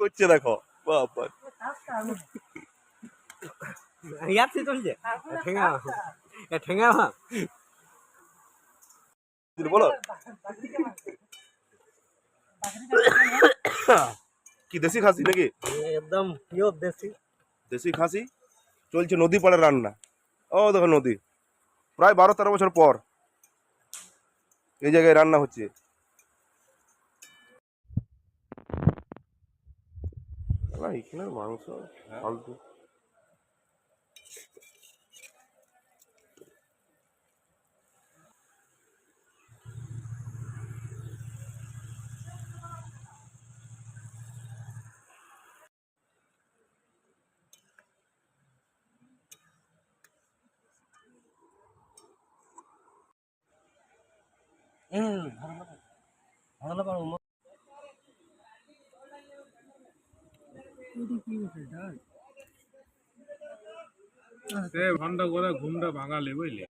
করছে দেখো। বাবা ইয়াতে চলছে ঠেঙ্গা এ ঠেঙ্গা বলো। কি দেশি খাসি নাকি? একদম পিওর দেশি। দেশি খাসি? চলছে নদী পাড়ে রান্না। ও দেখো নদী। প্রায় বারো তেরো বছর পর এই জায়গায় রান্না হচ্ছে। না, এখানের মাংস ফালতু। হুম ভালো ভালো সে ঘণ্টা করে ঘুমটা ভাঙালে বুঝলি?